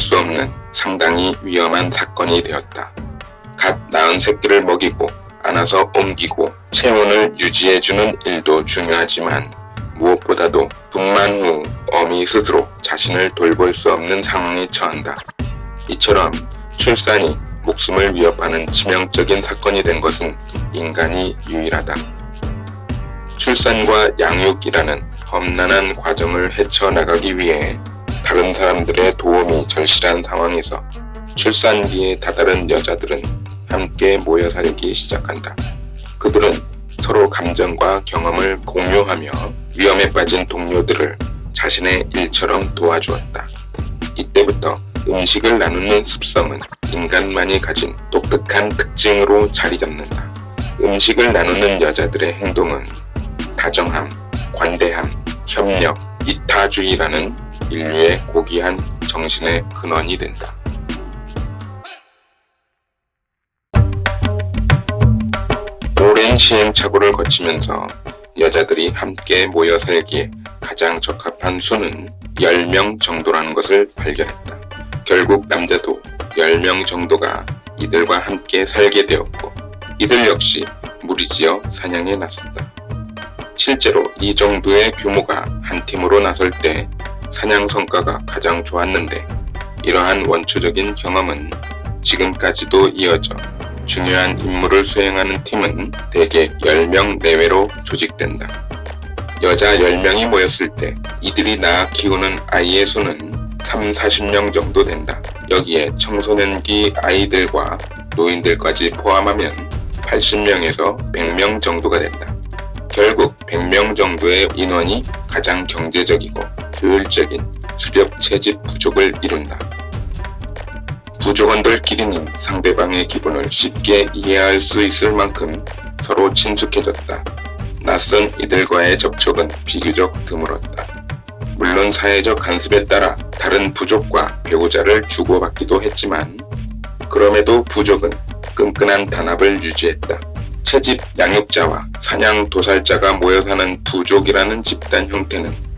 수 없는 상당히 위험한 사건이 되었다. 갓 낳은 새끼를 먹이고 안아서 옮기고 체온을 유지해주는 일도 중요하지만 무엇보다도 분만 후 어미 스스로 자신을 돌볼 수 없는 상황에 처한다. 이처럼 출산이 목숨을 위협하는 치명적인 사건이 된 것은 인간이 유일하다. 출산과 양육이라는 험난한 과정을 헤쳐나가기 위해 다른 사람들의 도움이 절실한 상황에서 출산기에 다다른 여자들은 함께 모여 살기 시작한다. 그들은 서로 감정과 경험을 공유하며 위험에 빠진 동료들을 자신의 일처럼 도와주었다. 이때부터 음식을 나누는 습성은 인간만이 가진 독특한 특징으로 자리 잡는다. 음식을 나누는 여자들의 행동은 다정함, 관대함, 협력, 이타주의라는 인류의 고귀한 정신의 근원이 된다. 오랜 시행착오를 거치면서 여자들이 함께 모여 살기에 가장 적합한 수는 10명 정도라는 것을 발견했다. 결국 남자도 10명 정도가 이들과 함께 살게 되었고 이들 역시 무리지어 사냥에 나섰다. 실제로 이 정도의 규모가 한 팀으로 나설 때 사냥 성과가 가장 좋았는데 이러한 원초적인 경험은 지금까지도 이어져 중요한 임무를 수행하는 팀은 대개 10명 내외로 조직된다. 여자 10명이 모였을 때 이들이 낳아 키우는 아이의 수는 3, 40명 정도 된다. 여기에 청소년기 아이들과 노인들까지 포함하면 80명에서 100명 정도가 된다. 결국 100명 정도의 인원이 가장 경제적이고 효율적인 수렵 채집 부족을 이룬다. 부족원들끼리는 상대방의 기분을 쉽게 이해할 수 있을 만큼 서로 친숙해졌다. 낯선 이들과의 접촉은 비교적 드물었다. 물론 사회적 간섭에 따라 다른 부족과 배우자를 주고받기도 했지만 그럼에도 부족은 끈끈한 단합을 유지했다. 채집 양육자와 사냥 도살자가 모여 사는 부족이라는 집단 형태는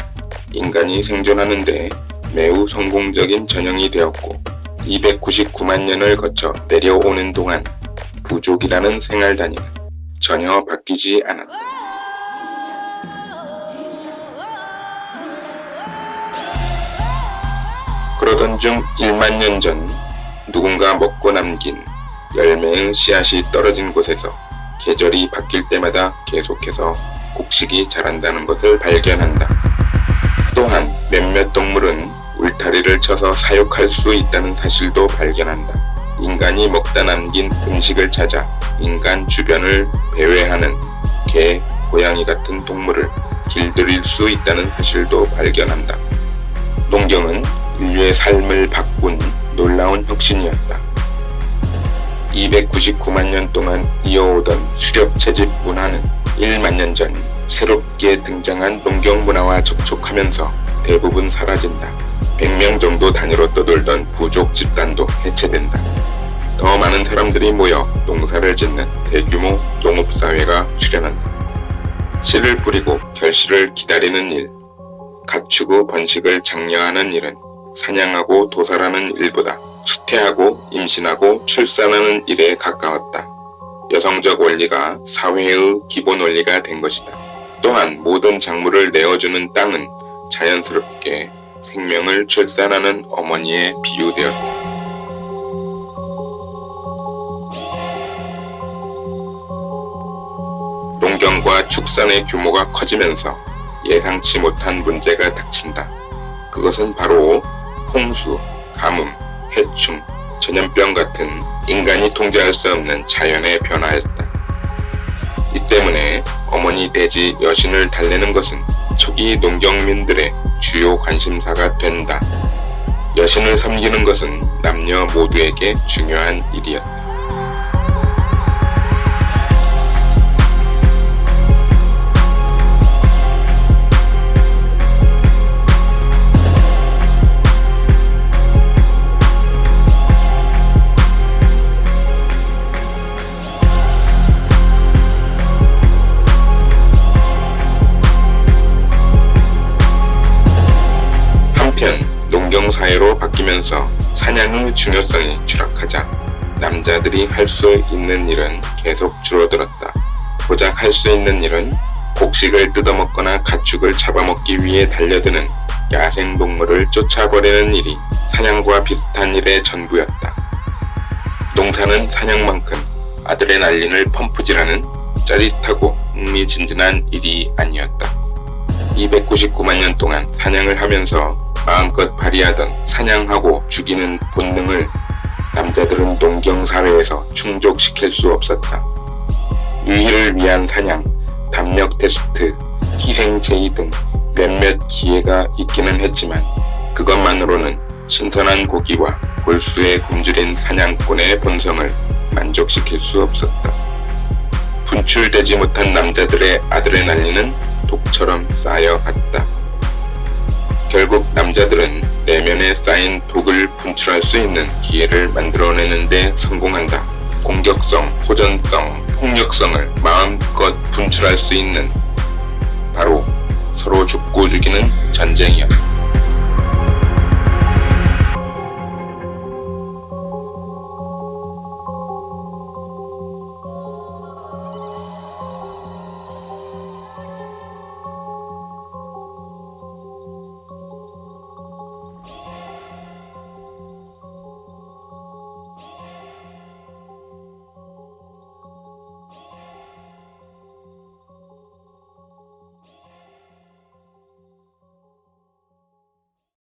인간이 생존하는데 매우 성공적인 전형이 되었고 299만 년을 거쳐 내려오는 동안 부족이라는 생활 단위는 전혀 바뀌지 않았다. 그러던 중 1만 년 전 누군가 먹고 남긴 열매의 씨앗이 떨어진 곳에서 계절이 바뀔 때마다 계속해서 곡식이 자란다는 것을 발견한다. 또한 몇몇 동물은 울타리를 쳐서 사육할 수 있다는 사실도 발견한다. 인간이 먹다 남긴 음식을 찾아 인간 주변을 배회하는 개, 고양이 같은 동물을 길들일 수 있다는 사실도 발견한다. 농경은 인류의 삶을 바꾼 놀라운 혁신이었다. 299만 년 동안 이어오던 수렵 채집 문화는 1만 년 전 새롭게 등장한 농경 문화와 접촉하면서 대부분 사라진다. 100명 정도 단위로 떠돌던 부족 집단도 해체된다. 더 많은 사람들이 모여 농사를 짓는 대규모 농업사회가 출현한다. 씨를 뿌리고 결실을 기다리는 일, 갖추고 번식을 장려하는 일은 사냥하고 도살하는 일보다 수태하고 임신하고 출산하는 일에 가까웠다. 여성적 원리가 사회의 기본 원리가 된 것이다. 또한 모든 작물을 내어주는 땅은 자연스럽게 생명을 출산하는 어머니에 비유되었다. 농경과 축산의 규모가 커지면서 예상치 못한 문제가 닥친다. 그것은 바로 홍수, 가뭄, 해충, 전염병 같은 인간이 통제할 수 없는 자연의 변화였다. 이 때문에 어머니 돼지 여신을 달래는 것은 초기 농경민들의 주요 관심사가 된다. 여신을 섬기는 것은 남녀 모두에게 중요한 일이었다. 사회로 바뀌면서 사냥의 중요성이 추락하자 남자들이 할 수 있는 일은 계속 줄어들었다. 고작 할 수 있는 일은 곡식을 뜯어먹거나 가축을 잡아먹기 위해 달려드는 야생동물을 쫓아버리는 일이 사냥과 비슷한 일의 전부였다. 농사는 사냥만큼 아드레날린을 펌프질하는 짜릿하고 흥미진진한 일이 아니었다. 299만 년 동안 사냥을 하면서 마음껏 발휘하던 사냥하고 죽이는 본능을 남자들은 농경 사회에서 충족시킬 수 없었다. 유희를 위한 사냥, 담력 테스트, 희생 제의 등 몇몇 기회가 있기는 했지만 그것만으로는 신선한 고기와 골수에 굶주린 사냥꾼의 본성을 만족시킬 수 없었다. 분출되지 못한 남자들의 아드레날린은 독처럼 쌓여갔다. 결국 남자들은 내면에 쌓인 독을 분출할 수 있는 기회를 만들어내는데 성공한다. 공격성, 호전성, 폭력성을 마음껏 분출할 수 있는 바로 서로 죽고 죽이는 전쟁이었다.